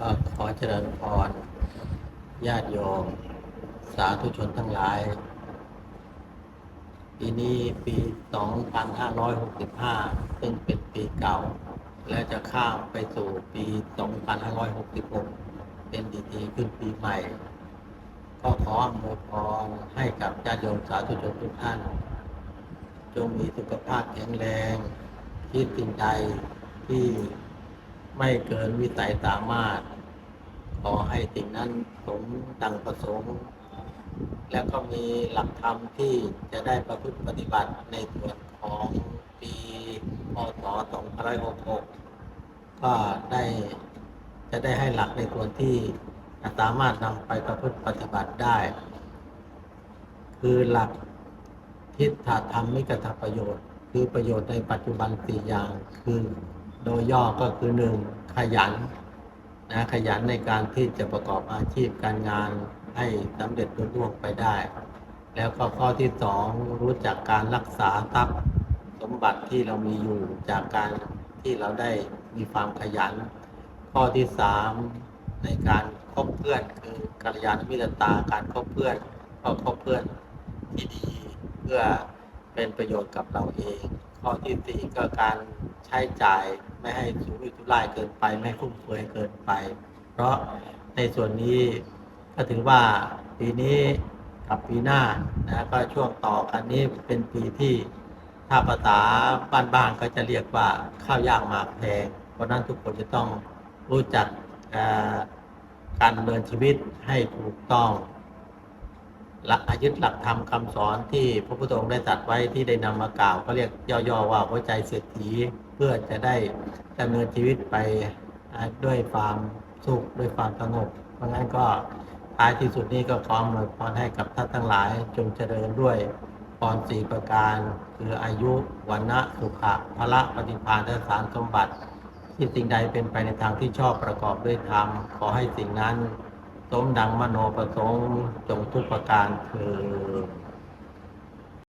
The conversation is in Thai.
ก็ขอเจริญพรญาติโยม สาธุชนทั้งหลาย ปีนี้ปี 2565 ซึ่งเป็นปีเก่า และจะข้ามไปสู่ปี 2566 เป็นดีทีขึ้นปีใหม่ ก็ขออำนวยพรให้กับญาติโยมสาธุชนทุกท่าน จงมีสุขภาพแข็งแรง คิดสิ่งใดที่ ไม่เกินวิสัยสามารถ ขอให้สิ่งนั้นสมดังประสงค์ แล้วก็มีหลักธรรมที่จะได้ประพฤติปฏิบัติในส่วนของปีพศ2566 ก็ได้จะได้ให้หลักในส่วนที่สามารถนำไปประพฤติปฏิบัติได้ คือหลักทิฏฐธรรมมิกตประโยชน์ คือประโยชน์ในปัจจุบันสี่อย่างคือ โดยย่อก็คือหนึ่งขยันนะขยันในการที่จะประกอบอาชีพการงานให้สำเร็จรุ่งเรืองไปได้ แล้วก็ข้อที่สองรู้จักการรักษาทรัพย์สมบัติที่เรามีอยู่จากการที่เราได้มีความขยัน ข้อที่สามในการคบเพื่อนคือกัลยาณมิตรตาการคบเพื่อนก็คบเพื่อนที่ดีเพื่อเป็นประโยชน์กับเราเอง ข้อที่สี่ก็การ ใช้จ่ายไม่ให้สูงทุรายเกินไป ไม่ฟุ่มเฟือยเกินไป เพราะในส่วนนี้ก็ถือว่าปีนี้กับปีหน้านะก็ช่วงต่อกันนี้เป็นปีที่ถ้าภาษาบ้านๆก็จะเรียกว่าข้าวยากหมากแพงเพราะนั้นทุกคนจะต้องรู้จักการดำเนินชีวิตให้ถูกต้อง หลักยึดหลักธรรมคำสอนที่พระพุทธองค์ได้ตรัสไว้ที่ได้นำมากล่าวก็เรียกย่อๆว่าหัวใจเศรษฐีเพื่อจะได้ดำเนินชีวิตไปด้วยความสุขด้วยความสงบ เพราะงั้นก็ท้ายที่สุดนี้ก็ขออำนวยพรให้กับท่านทั้งหลายจงเจริญด้วยพรสี่ประการ คืออายุวันนะสุขะพละปฏิภาณและสารสมบัติ ที่สิ่งใดเป็นไปในทางที่ชอบประกอบด้วยธรรมขอให้สิ่งนั้น สมดังมโนประสงค์จงทุกประการเถิด